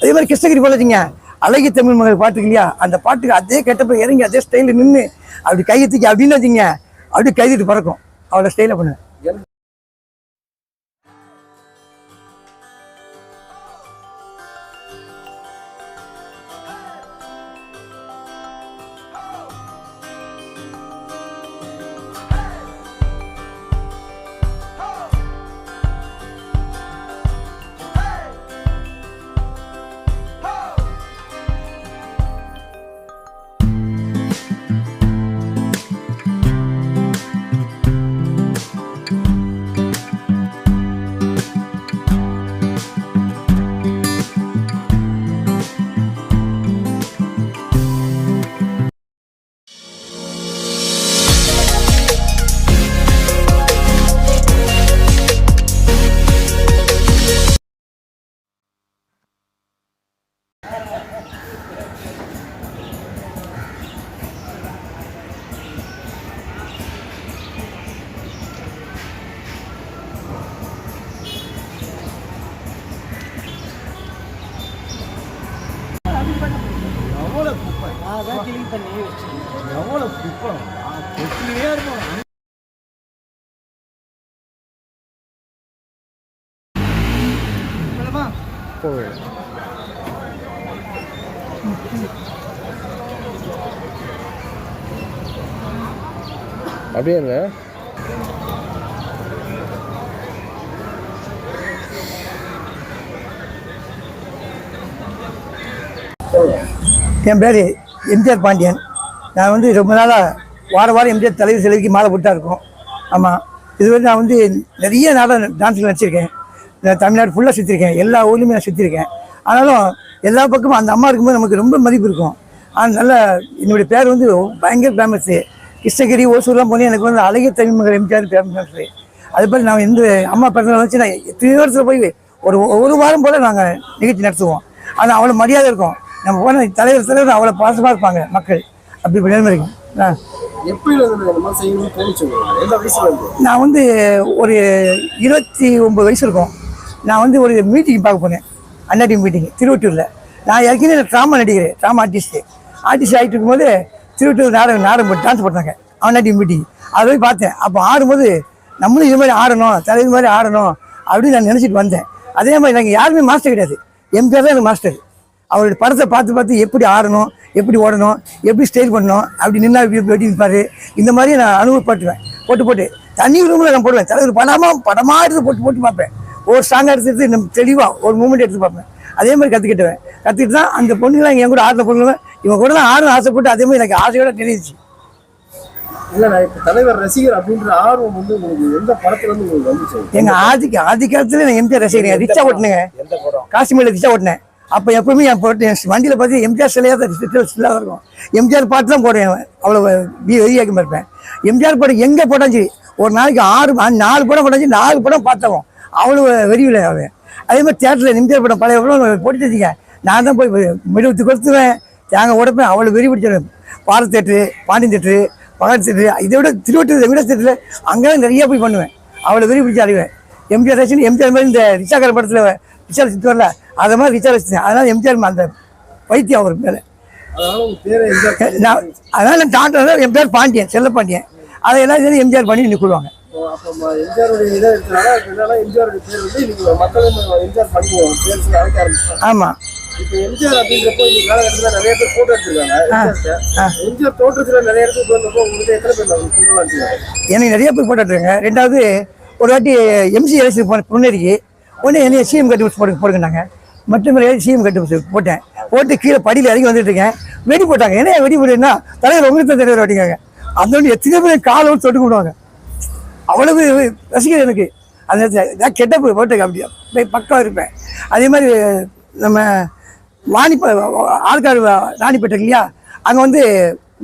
அதே மாதிரி கிருஷ்ணகிரி போல அழகிய தமிழ் மகள் பாட்டுக்கு இல்லையா? அந்த பாட்டுக்கு அதே கெட்டப்ப இறங்கி அதே ஸ்டைலில் நின்று அப்படி கையை தூக்கி அப்படின்னு வச்சுங்க அப்படி கைதிட்டு பறக்கும் அவ்வளோ ஸ்டைலில் பண்ணுவேன். அதான் கிளீன் பண்ணி வச்சிருக்கேன் எவ்வளோ குப்பை? கொட்டிலே இருக்கும் அப்படியே இருங்க. என் பேர் எம்ஜிஆர் பாண்டியன். நான் வந்து ரொம்ப நாளாக வார வாரம் எம்ஜிஆர் தலைவர் சிலைக்கு மாலை போட்டா இருக்கோம். ஆமாம் இதுவரை நான் வந்து நிறைய நாடகம் டான்ஸில் நடிச்சிருக்கேன். தமிழ்நாடு ஃபுல்லாக சுற்றிருக்கேன் எல்லா ஊர்லேயுமே நான் சுற்றிருக்கேன் ஆனாலும் எல்லா பக்கமும் அந்த அம்மா இருக்கும்போது நமக்கு ரொம்ப மதிப்பு இருக்கும். ஆனால் நல்லா என்னுடைய பேர் வந்து பயங்கர ஃபேமஸ்ஸு கிருஷ்ணகிரி ஓசூர்லாம் போனேன். எனக்கு வந்து அழகிய தமிழ் மகள் எம்ஜிஆர் ஃபேமஸ்ஸு அது மாதிரி நான் எந்த அம்மா பிறந்த வச்சு நான் எத்தனை வருஷத்தில் போய் ஒரு ஒரு வாரம் போல் நாங்கள் நிகழ்ச்சி நடத்துவோம். ஆனால் அவ்வளோ மரியாதை இருக்கும். நம்ம போன தலைவர் தலைவர் அவ்வளோ பாசமாக இருப்பாங்க மக்கள். அப்படி நிலைமை இருக்கும் நான் வந்து ஒரு இருபத்தி ஒம்பது வயசு இருக்கும். நான் வந்து ஒரு மீட்டிங் பார்க்க போனேன். அண்ணாடி மீட்டிங் திருவட்டூரில் நான் ஏற்கனவே ட்ராமா நடிக்கிறேன் ட்ராமா ஆர்டிஸ்ட்டு ஆர்டிஸ்ட் ஆகிட்டு இருக்கும்போது திருவட்டூர் நாடகம் நாடகம் டான்ஸ் போட்டாங்க அண்ணாடி மீட்டிங் அதை போய் பார்த்தேன். அப்போ ஆடும்போது நம்மளும் இது மாதிரி ஆடணும் தலைவர் மாதிரி ஆடணும் அப்படின்னு நான் நினச்சிட்டு வந்தேன். அதே மாதிரி எனக்கு யாருமே மாஸ்டர் கிடையாது. என் பேர் தான் எனக்கு மாஸ்டர் அவருடைய படத்தை பார்த்து பார்த்து எப்படி ஆடணும் எப்படி ஓடணும் எப்படி ஸ்டைல் பண்ணணும் அப்படி நின்னா இப்படி வெட்டி நிற்பாரு இந்த மாதிரி நான் அனுபவப்பட்டுவேன் போட்டு போட்டு தண்ணி ரூமில் நான் போடுவேன். தலைவர் படமாக படமாக எடுத்து போட்டு போட்டு பார்ப்பேன். ஒரு சாங் எடுத்து எடுத்து நம்ம தெளிவாக ஒரு மூமெண்ட் எடுத்து பார்ப்பேன். அதே மாதிரி கற்றுக்கிட்டுவேன் கற்றுக்கிட்டு தான் அந்த பொண்ணுலாம் என் கூட ஆடின பொண்ணுங்க இவன் கூட தான் ஆடணும் ஆசைப்பட்டு அதே மாதிரி எனக்கு ஆசையோட தெரிஞ்சிச்சு இல்ல நான் இப்ப தலைவர் ரசிகர் அப்படின்ற ஆர்வம் வந்து உங்களுக்கு எந்த படத்துல இருந்து உங்களுக்கு வந்துச்சு? எங்கள் ஆதிக்க ஆதி காலத்தில் நான் எம்ஜிஆர் ரசிகர். ரிச்சா ஓட்டினேங்க. காஷ்மீரில் ரிச்சா ஓட்டினேன். அப்போ எப்பவுமே என் போட்டு என் வண்டியில் பார்த்து எம்ஜிஆர் சிலையாக தான் ஸ்டில்லாக இருக்கும். எம்ஜிஆர் பாட்டு தான் போடுவேன் அவ்வளோ வெறியாக்க இருப்பேன் எம்ஜிஆர் படம் எங்கே போட்டாலும் சரி ஒரு நாளைக்கு ஆறு நாலு படம் போட்டாச்சு நாலு படம் பார்த்தவன் அவ்வளோ வெறியில் அவன். அதே மாதிரி தேட்டரில் எம்ஜிஆர் படம் பழைய படம் போட்டு வச்சுக்க. நான் தான் போய் மெழுகுத்து கொடுத்துவேன் தேங்காய் உடப்பேன் அவ்வளோ வெறி பிடிச்சிடுவேன் Bharat theatre Pandian theatre Bhagat theatre இதை விட திருவட்டூர் விட தேட்டரில் அங்கே நிறையா போய் பண்ணுவேன். அவ்வளோ வெறி பிடிச்சி அறிவேன் எம்ஜிஆர் ரசிகன் எம்ஜிஆர் மாதிரி இந்த ரிச்சாக்கார படத்தில் சித்து வரல. அதை மாதிரி ரசித்தேன் அதனால் எம்ஜிஆர் அந்த பைத்தியம் அவர் மேலே. நான் அதனால் டாக்டர் என் பேர் பாண்டியன் செல்ல பாண்டியன். அதை எல்லாம் எம்ஜிஆர் பண்ணி நிற்குவாங்க பண்ணி ஆமாம் இப்ப எம்ஜிஆர் அப்படின்றப்போ இந்த காலகட்டத்துல நிறைய பேர் போட்டோ எடுத்திருக்காங்க. எம்ஜிஆர் தோற்றத்துல நிறைய இடத்துக்கு வந்தப்போ உங்களுக்கு எத்தனை பேர் இருக்காங்க எனக்கு நிறைய பேர் போட்டுருங்க ரெண்டாவது ஒரு வாட்டி எம்சி எலெக்ஷன் போன பொன்னேரிக்கு உடனே என்னைய சிஎம் கட்டு போட்டு போடுங்கன்னாங்க. மட்டும் சிஎம் கட்டு போட்டேன். போட்டு கீழே படியில் இறங்கி வந்துட்டு இருக்கேன். வெடி போட்டாங்க. என்ன வெடி போட்டேன்னா தலைவர் உங்களுக்கு தான் தலைவர் அப்படிங்காங்க அந்த ஒன்று எத்தனை பேர் காலம் தொட்டு விடுவாங்க அவ்வளவு ரசிகர் எனக்கு. அந்த நேரத்துல நான் கெட்ட போய் போட்டு அப்படியே. பக்கம் இருப்பேன். அதே மாதிரி நம்ம வாணிப்ப ஆள்கார் ராணிப்பேட்டை இல்லையா அங்கே வந்து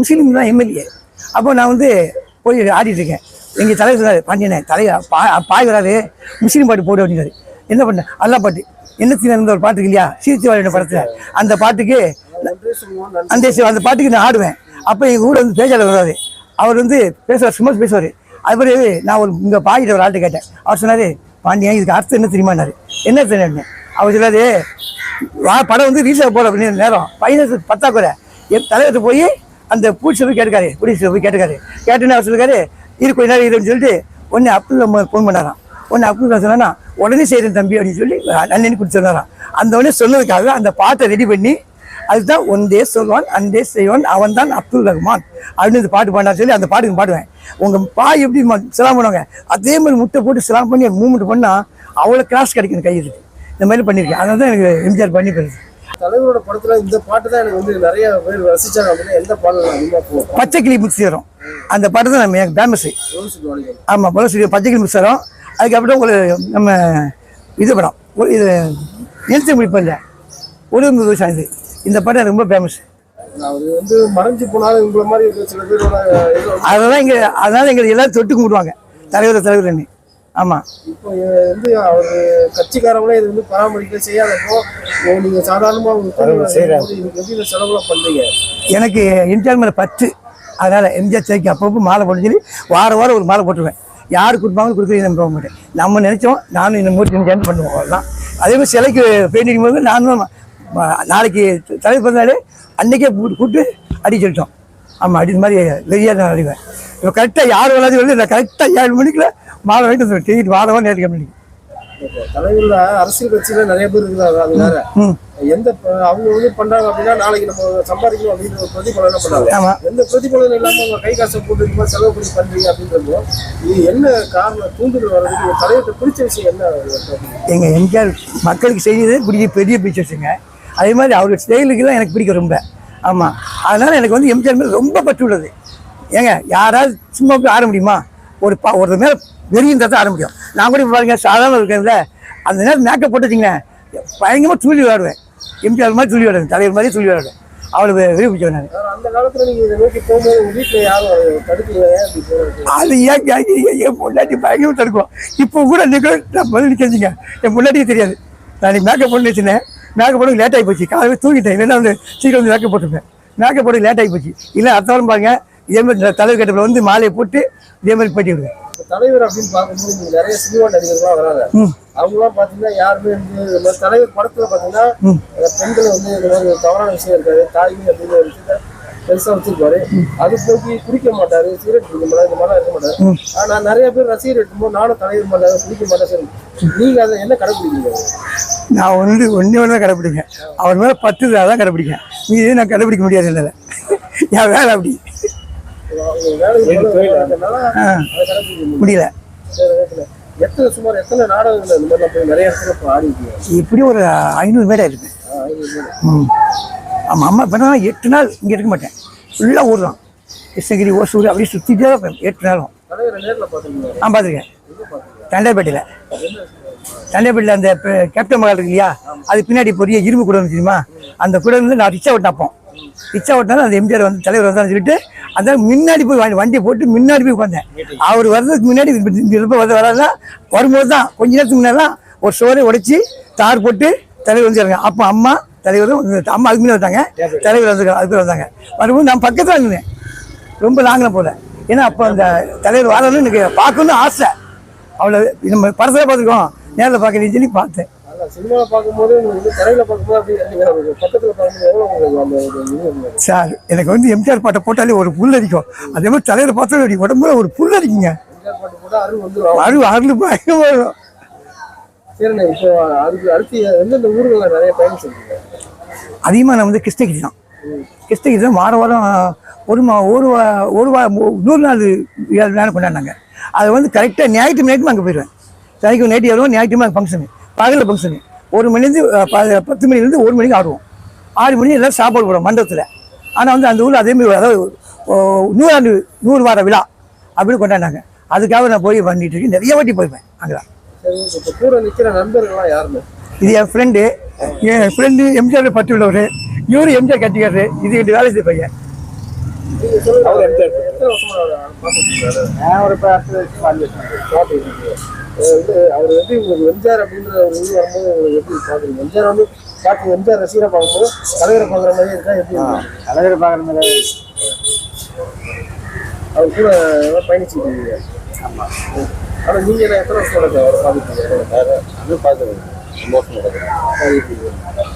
முஸ்லீம் தான் எம்எல்ஏ. அப்போ நான் வந்து போய் ஆடிட்டு இருக்கேன். எங்கள் தலைவர் சொன்னார் பாண்டியனே தலைவர் பா பாய் வராது. முஸ்லீம் பாட்டு போடு அப்படின்னாரு. என்ன பண்ண? அல்லா பாட்டு. என்ன சீனா இருந்த ஒரு பாட்டுக்கு இல்லையா? சீர்த்தி வாழ்ந்த படத்தில். அந்த பாட்டுக்கு அந்த அந்த பாட்டுக்கு நான் ஆடுவேன். அப்போ எங்கள் ஊரில் வந்து பேச்சாளர் வராது அவர் வந்து பேசுவார் சும்மா பேசுவார். அது மாதிரி நான் ஒரு இங்கே பாடிட்ட ஒரு ஆள்கிட்ட கேட்டேன். அவர் சொன்னார் பாண்டியன் இதுக்கு அர்த்தம் என்ன தெரியுமானாரு என்ன தெரியும் அவர் சொன்னார் வா படம் வந்து ரீசாக போட அப்படின்னு நேரம். பையனுக்கு பத்தாக்குறை. என் தலைவர்கிட்ட போய் அந்த பூச்சி போய் கேட்டுக்காரு. புடிச்சு போய் கேட்டுக்காரு. கேட்டுன்னு அவர் சொல்லிருக்காரு இரு கொஞ்ச நேரம் இருன்னு சொல்லிட்டு ஒன்று அப்துல் ஃபோன் பண்ணாராம். உடனே அப்துல் சொன்னா உடனே செய்கிறேன் தம்பி அப்படின்னு சொல்லி அண்ணனு கொடுத்துருந்தாராம் அந்த உடனே சொன்னதுக்காக அந்த பாட்டை ரெடி பண்ணி அதுதான் ஒன் டே சொல்வான் அன் டே செய்வான் அவன் தான் அப்துல் ரஹ்மான் அப்படின்னு இந்த பாட்டு பாடினா சொல்லி அந்த பாட்டுக்கு பாடுவேன். உங்கள் பாய் எப்படி சிலாம் பண்ணுவாங்க? அதே மாதிரி முட்டை போட்டு சிலாம் பண்ணி மூமெண்ட் பண்ணால் அவ்வளோ கிளாஸ் கிடைக்கும் கை இருக்கு இந்த மாதிரி பண்ணியிருக்கேன் அதனால தான் எனக்கு எம்ஜிஆர் பண்ணி போயிருது தலைவரோட படத்துல இந்த பாட்டு தான் எனக்கு வந்து நிறைய பேர் ரசிச்சாங்க அப்படின்னா எந்த பாடல் பச்சை கிளி மிக்ஸ் அந்த பாட்டு தான் நம்ம எனக்கு ஃபேமஸ் ஆமாம் பலஸ்ரீ பச்சை கிளி மிக்ஸ் அதுக்கப்புறம் ஒரு நம்ம இது படம். ஒரு இது நிறுத்த முடிப்பில்ல ஒரு விவசாயம் இது இந்த படம் எனக்கு ரொம்ப ஃபேமஸ் அதெல்லாம் இங்கே அதனால எங்களை எல்லாரும் தொட்டு கும்பிடுவாங்க. தலைவர் தலைவர்னு. ஆமாம் இப்போ வந்து அவர் கட்சிக்காரங்களே இது வந்து பராமரிக்க செய்யாதப்போ ஓ, நீங்க சாதாரணமா ஒரு தொழில் செய்யும்போது இதுக்கு எப்படி இந்த செலவுலாம் பண்றீங்க. எனக்கு எம்ஜிஆர் மேலே பத்து. அதனால் எம்ஜிஆர் சிலைக்கு அப்பப்போ மாலை போட்டு சொல்லி வாரம் வாரம் ஒரு மாலை போட்டுருவேன். யார் கொடுப்பாங்க கொடுக்குறது நம்ப மாட்டேன் நம்ம நினச்சோம் நானும் இந்த மூர்த்தி எம்ஜிஆர் பண்ணுவோம் அவ்வளோதான் அதே மாதிரி சிலைக்கு பெயிண்ட் போது நானும் நாளைக்கு தலைவர் பிறந்தாலே அன்றைக்கே கூப்பிட்டு அடி சொல்லிட்டோம். ஆமாம் அடி இந்த மாதிரி வெறியாக நான் அடிவேன் இப்போ கரெக்டாக யார் வேணாலும் வந்து நான் கரெக்டாக ஏழு மணிக்குள்ள மாலை வாங்கிட்டு டிக்கெட் வாரவா நேரத்துக்கு மணிக்கு. தலைவர்ல அரசியல் கட்சியில நிறைய பேர் இருக்கிறாங்க அது வேற. எந்த அவங்க வந்து பண்றாங்க அப்படின்னா நாளைக்கு நம்ம சம்பாதிக்கணும் அப்படின்ற ஒரு பிரதிபலன் பண்ணாங்க. எந்த பிரதிபலன் இல்லாம உங்க கை காசை போட்டு இந்த மாதிரி செலவு பண்ணி பண்றீங்க அப்படின்றப்போ இது என்ன காரணம் தூண்டுதல் வர்றதுக்கு தலைவர்கிட்ட பிடிச்ச விஷயம் என்ன? எங்கள் எம்ஜிஆர் மக்களுக்கு செய்தது பிடிக்க பெரிய பிக்சர்ஸுங்க அதே மாதிரி அவருடைய ஸ்டைலுக்கெல்லாம் எனக்கு பிடிக்கும் ரொம்ப. ஆமாம் அதனால் எனக்கு வந்து எம்ஜிஆர் மேலே ரொம்ப பற்று உள்ளது. ஏங்க யாராவது சும்மா போய் ஆட முடியுமா? ஒரு பா ஒரு மேலே வெறியும் தான் ஆட முடியும். நான் கூட இப்ப பாருங்க சாதாரண இருக்கிறதுல அந்த நேரம் மேக்கப் போட்டு வச்சிங்களேன் பயங்கரமாக துள்ளி விளையாடுவேன் எம்ஜிஆர் மாதிரி துள்ளி விளையாடுவேன் தலைவர் மாதிரி துள்ளி விளையாடுவேன். அவ்வளோ வெறி பிடிச்சவன் நான் அந்த காலத்துல நீங்க இதை நோக்கி போகும்போது வீட்டுல யாரும் தடுக்கல ஏன் அப்படி போறது அது ஏன் என் பொண்டாட்டி பயங்கரம் தடுக்கும். இப்போ கூட நிற்க நான் பதில் நிற்கிறீங்க என் பொண்டாட்டிக்கு தெரியாது. நான் மேக்கப் பண்ணி வச்சிருந்தேன் மேக்கப் போட லேட் ஆகி போச்சு. காலையில் தூங்கிட்டேன். இல்லைன்னா வந்து சீக்கிரம் வந்து மேக்கப் போட்டுருப்பேன் மேக்கப் போட லேட் ஆகி போச்சு. இல்லை அடுத்தவரும் பாருங்க. இதே மாதிரி தலைவர் கட்டப்பில் வந்து மாலையை போட்டு இதே மாதிரி பட்டி விடுவேன் தலைவர் அப்படின்னு பார்க்கும்போது இங்க நிறைய சினிமா நடிகர்கள்லாம் வராங்க. அவங்களாம் பாத்தீங்கன்னா யாருமே வந்து தலைவர் படத்துல பாத்தீங்கன்னா பெண்கள் வந்து இந்த மாதிரி தவறான விஷயம் இருக்காரு தாய்மை அப்படின்னு ஒரு விஷயத்த பெருசா வச்சிருப்பாரு. அது போக்கி குடிக்க மாட்டாரு சிகரெட் குடிக்க மாட்டாரு இந்த மாதிரிலாம் இருக்க மாட்டாரு. ஆனா நிறைய பேர் ரசிகர் இருக்கும்போது நானும் தலைவர் மாட்டாரு குடிக்க மாட்டேன். சரி நீங்க அதை என்ன கடைபிடிக்கிறீங்க நான் வந்து ஒன்றே ஒன்று தான் கடைப்பிடிக்கேன் அவர் மேலே பத்து தான் கடைப்பிடிக்கேன் இது நான் கடைப்பிடிக்க முடியாது இல்லை என் வேலை அப்படி. முடியல. இப்படி ஒரு ஐநூறு ஆ, பேர். ம். ஆமாம் அம்மா இப்போ நான் எட்டு நாள் இங்கே இருக்க மாட்டேன். ஃபுல்லாக ஊர் தான் கிருஷ்ணகிரி ஓசூர் அப்படியே சுற்றிட்டே தான் எட்டு நாளும். நான் பார்த்துருக்கேன். தண்டைப்பேட்டையில் தண்டைப்பேட்டையில் அந்த கேப்டன் மகால் இருக்கு இல்லையா? அது பின்னாடி பெரிய இரும்பு கூட தெரியுமா? அந்த கூட வந்து நான் ரிச்சா ஓட்டின அப்போ ரிச்சா ஓட்டினாலும் அந்த எம்ஜிஆர் வந்து தலைவர் வந்தான்னு சொல்லிட்டு அந்த முன்னாடி போய் வண்டி- வண்டியை போட்டு முன்னாடி போய் உட்காந்தேன் அவர் வர்றதுக்கு முன்னாடி இந்த இருப்ப வந்து வராதா வரும்போது தான் கொஞ்ச நேரத்துக்கு முன்னாடிலாம் ஒரு சோரை உடைச்சி தார் போட்டு தலைவர் வந்துருக்காங்க அப்போ அம்மா தலைவரும் வந்து- அம்மா அதுக்கு முன்னே வந்தாங்க. தலைவர் வந்து அதுக்கு வந்தாங்க. வரும்போது நான் பக்கத்தில் இருந்தேன் ரொம்ப லாங்கில் போகல ஏன்னா அப்போ அந்த தலைவர் வரணும்னு எனக்கு பார்க்கணும்னு ஆசை. அவ்வளோ நம்ம படத்தில் பார்த்துருக்கோம். நேரில் பார்க்கணும்னு சொல்லி பார்த்தேன். சினிமாவில் பார்க்கும்போது திரையில பார்க்கும்போது அப்படி பக்கத்துல எவ்வளோ? சார் எனக்கு வந்து எம்ஜிஆர் பாட்டை போட்டாலே ஒரு புல் அடிக்கும். அதே மாதிரி தலைவர் பார்த்தா அப்படி உடம்புல ஒரு புல் அடிக்குங்க. அருள் அருள் பயங்கரமா வரும். சரிண்ணே இப்போ அதுக்கு அடுத்து எந்தெந்த ஊர்களில் நிறைய பயணம் செஞ்சீங்க அதிகமாக நான் வந்து கிருஷ்ணகிரி தான். கிருஷ்ணகிரி தான் வாரம் வாரம் ஒரு மா ஒரு வா ஒரு வா நூறு நாள் ஏழு நாள் கொண்டாடினாங்க. அதை வந்து கரெக்டாக ஞாயிற்று ஞாயிற்று அங்கே போயிடுவேன். சனிக்கு நைட்டு வருவோம் ஞாயிற்றுமே ஃபங்க்ஷனு பகலில் ஃபங்க்ஷனு ஒரு மணிலேருந்து ப- பத்து மணிலேருந்து ஒரு மணிக்கு ஆடுவோம். ஆறு மணி எல்லாம் சாப்பாடு போடுவோம் மண்டபத்தில். ஆனால் வந்து அந்த ஊரில் அதேமாதிரி அதாவது நூறாண்டு நூறு வார விழா அப்படின்னு கொண்டாடினாங்க. அதுக்காக நான் போய் பண்ணிட்டு இருக்கேன். நிறைய வாட்டி போயிருப்பேன் அங்கே கூட நிற்கிற நண்பர்கள்லாம் இது என் ஃப்ரெண்டு என் ஃப்ரெண்டு எம்ஜிஆர் பட்டு உள்ளவர். இவரு எம்ஜிஆர் கட்டிக்காரு இது எட்டு வேலை செய்ய பையன். அவர் எம்ஜிஆர் நான் ஒரு பத்து வருஷம் வந்து அவர் எப்படி உங்களுக்கு எம்ஜிஆர் அப்படின்ற ஒரு இது வரும்போது உங்களுக்கு எப்படி பார்க்குறீங்க எம்ஜிஆர் வந்து பார்த்து எம்ஜிஆர் ரசிகரை பார்க்கும்போது தலைவரை பார்க்குற மாதிரி இருக்கா? எப்படி தலைவர் பார்க்குற மாதிரி அவர் கூட பயணிச்சுட்டு ஆமாம் ஆனால் நீங்கள் எத்தனை வருஷம் அவரை பார்த்துட்டு? அது நடக்குது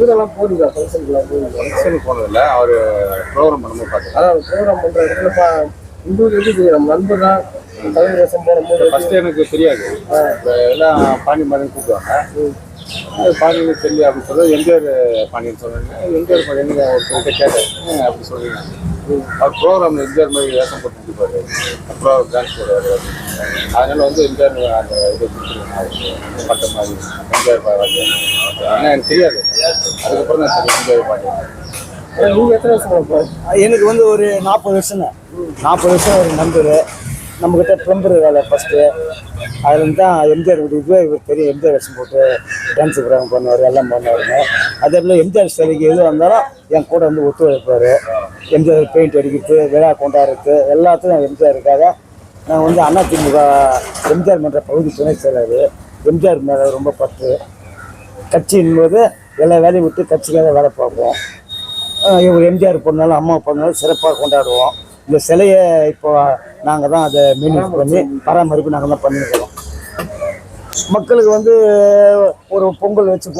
இதெல்லாம் போடுங்க ஃபங்க்ஷனுக்குலாம் போடுங்க. ஃபங்க்ஷனுக்கு போனதில்லை அவர் ப்ரோக்ராம் பண்ணும்போது பார்த்தேன் அதான் ப்ரோக்ராம் பண்ற இடத்துல பா நம்ம நண்பர் தான். தலைவர் வேஷம் போடும்போது ஃபர்ஸ்ட் எனக்கு தெரியாது. எல்லாம் பாண்டி மாதிரி கூப்பிடுவாங்க. பாண்டியன் தெரியல அப்படின்னு சொல்லி எம்ஜிஆர் பாண்டியன் சொன்னாங்க எம்ஜிஆர் பாண்டியன் ஒருத்தர்கிட்ட கேட்டேன். "ஏன் அப்படி சொல்றீங்க. அவர் ப்ரோக்ராம்ல எம்ஜிஆர் மாதிரி வேஷம் போட்டு அப்புறம் அவர் டான்ஸ் போடுவாரு. அதனால வந்து எம்ஜிஆர் அந்த இதை கொடுத்துருவேன் அவருக்கு பட்ட மாதிரி. எம்ஜிஆர் பாண்டியன் ஆனால் எனக்கு தெரியாது. அதுக்கப்புறம் தான் தெரியும் எம்ஜிஆர் பாண்டியன் நீங்க எத்தனை வருஷம் எனக்கு வந்து ஒரு நாற்பது வருஷம் தான் நாற்பது வருஷம் ஒரு நண்பர். நம்மக்கிட்ட பிளம்பர் வேலை ஃபஸ்ட்டு அதுலேருந்து தான் எம்ஜிஆர் வீட்டுக்கு இவர் பெரிய எம்ஜிஆர் வருஷம் போட்டு டான்ஸ் ப்ரோக்ராம் பண்ணுவார் எல்லாம் பண்ணுவாருங்க. அதே போல் எம்ஜிஆர் சிலைக்கு எது வந்தாலும் என் கூட வந்து ஒத்துழைப்பார். எம்ஜிஆர் பெயிண்ட் அடிக்கிறது விழா கொண்டாடுறது எல்லாத்துக்கும் எம்ஜிஆருக்காக நான் வந்து அதிமுக எம்ஜிஆர் மன்ற பகுதி துணை செயலர் எம்ஜிஆர் மேலே ரொம்ப பற்று. கட்சியின் போது எல்லா வேலையும் விட்டு கட்சிக்காக வேலை பார்ப்போம். இவங்க இவர் எம்ஜிஆர் பண்ணாலும் அம்மா பண்ணாலும் சிறப்பாக கொண்டாடுவோம். இந்த சிலையை இப்போ நாங்கள் தான் அதை மெயின்டைன் பண்ணி பராமரிப்பு நாங்கள் தான் பண்ணிருக்கிறோம் மக்களுக்கு வந்து ஒரு பொங்கல் வச்சு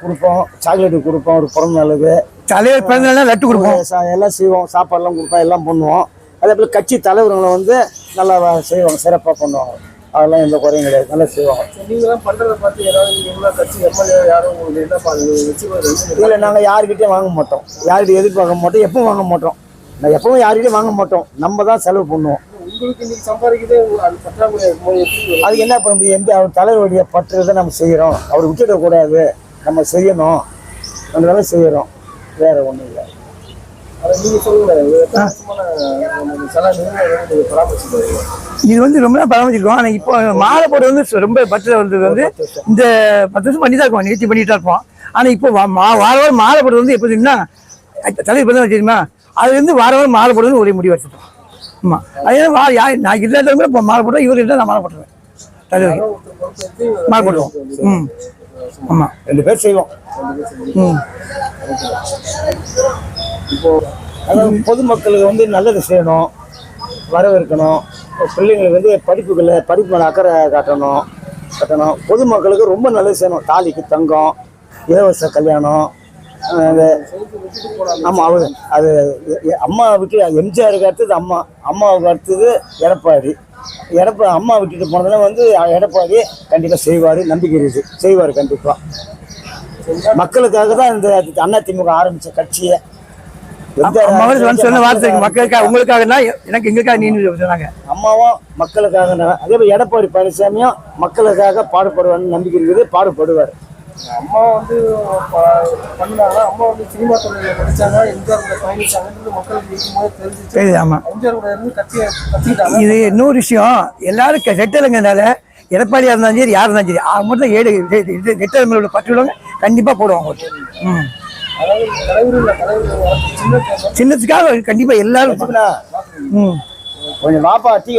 கொடுப்போம் சாக்லேட்டு கொடுப்போம் ஒரு பிறந்த நாளுக்கு. தலைவர் பிறந்தநாள் லட்டு கொடுப்போம். சா- எல்லாம் செய்வோம் சாப்பாடுலாம் கொடுப்போம் எல்லாம் பண்ணுவோம். அதே போல் கட்சி தலைவர்களை வந்து நல்லா செய்வாங்க சிறப்பாக பண்ணுவாங்க. அதெல்லாம் எந்த குறையும் கிடையாது நல்லா செய்வாங்க. நீங்களாம் பண்றதை பார்த்து யாராவது கட்சி எம்எல்ஏ யாரும் உங்களுக்கு என்ன. இல்லை நாங்கள் யாருக்கிட்டையும் வாங்க மாட்டோம். யார்கிட்டையும் எதிர்பார்க்க மாட்டோம் எப்பவும் வாங்க மாட்டோம். நான் எப்பவும் யார்கிட்டையும் வாங்க மாட்டோம். நம்ம தான் செலவு பண்ணுவோம். அது அதுக்கு என்ன பண்ண முடியும்? எந்த அவர் தலைவருடைய பற்று தான் நம்ம செய்கிறோம் அவர் விட்டுடக்கூடாது. நம்ம செய்யணும். அதனால செய்கிறோம் வேற ஒன்றும் இல்லை. இது வந்து ரொம்ப நாள் பராமரிச்சிருக்கோம். ஆனால் இப்போ மாலை போட்டு வந்து ரொம்ப பத்தில் வந்தது வந்து இந்த பத்து வருஷம் பண்ணி தான் இருக்கோம் நிகழ்ச்சி பண்ணிட்டு தான் இருப்போம் ஆனால் இப்போ வார வாரம் மாலை போடுறது வந்து எப்போ தெரியுமா தலைவர் பிறந்த தெரியுமா? அது வந்து வார வாரம் மாலை போடுறது ஒரே முடிவு வச்சுட்டோம் ஆமாம் அதே வா யா நான் இல்லாத கூட இப்போ மாலை போட்டோம் இவர் இருந்தால் நான் மாலை போட்டுருவேன். தலைவருக்கு மாலை போட்டுருவோம். ம். ஆமாம் ரெண்டு பேர் செய்வோம். ம். இப்போ அதாவது பொதுமக்களுக்கு வந்து நல்லது செய்யணும் வரவேற்கணும். பிள்ளைங்களுக்கு வந்து படிப்புகளை படிப்பு மேலே அக்கறை காட்டணும் கட்டணும். பொதுமக்களுக்கு ரொம்ப நல்லது செய்யணும். தாலிக்கு தங்கம் இலவச கல்யாணம் ஆமாம் அவர் அது அம்மா விட்டு எம்ஜிஆருக்கு அடுத்தது அம்மா அம்மாவுக்கு அடுத்தது எடப்பாடி. எடப்பா அம்மா விட்டுட்டு போனதுல வந்து எடப்பாடி கண்டிப்பாக செய்வார் நம்பிக்கை இருக்குது. செய்வார் கண்டிப்பாக மக்களுக்காக தான் இந்த அதிமுக ஆரம்பித்த கட்சியை. மக்களுக்காக உங்களுக்காக எனக்கு எங்களுக்காக நீ சொன்னாங்க. அம்மாவும் மக்களுக்காக அதே மாதிரி எடப்பாடி பழனிசாமியும் மக்களுக்காக பாடுபடுவார்னு நம்பிக்கை இருக்குது பாடுபடுவார். அம்மா வந்து பண்ணாங்க அம்மா வந்து சினிமா துறையில படிச்சாங்க எம்ஜிஆர் கூட பயணிச்சாங்கன்றது மக்களுக்கு இருக்கும்போது சரி ஆமாம் எம்ஜிஆர் கூட இருந்து கட்சிட்டாங்க இது இன்னொரு விஷயம். எல்லாரும் செட்டலுங்கனால எடப்பாடியாக இருந்தாலும் சரி யார் இருந்தாலும் சரி அவங்க மட்டும் ஏழு செட்டல் மேல உள்ள பற்றுள்ளவங்க கண்டிப்பாக போடுவாங்க. ம். சின்னத்துக்காக கண்டிப்பாக எல்லாரும் ம். கொஞ்சம் வாப்பா டீ